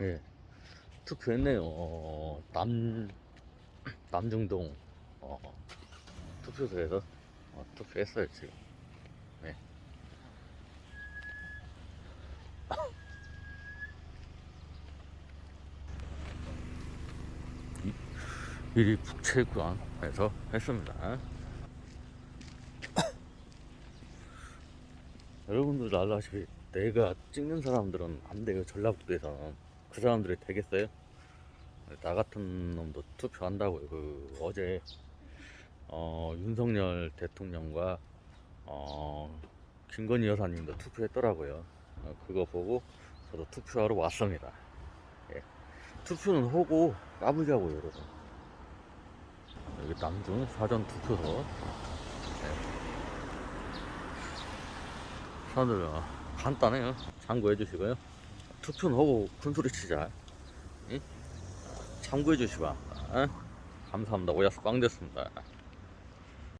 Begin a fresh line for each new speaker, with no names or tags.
예. 투표했네요. 어, 남, 남중동, 어, 투표소에서 어, 투표했어요, 지금. 네. 이- 미리 북체구항에서 했습니다. 여러분들 알다시피 내가 찍는 사람들은 안 돼요 전라북도에서는 그 사람들이 되겠어요? 나 같은 놈도 투표한다고요 그 어제 어, 윤석열 대통령과 어, 김건희 여사님도 투표했더라고요 어, 그거 보고 저도 투표하러 왔습니다 예. 투표는 하고 까불자고요 여러분 여기 남중 사전 투표소 사람들 어, 간단해요. 참고해 주시고요. 투표는 하고 큰 소리 치자. 응? 참고해 주시고. 어? 감사합니다. 오야수 꽝 됐습니다.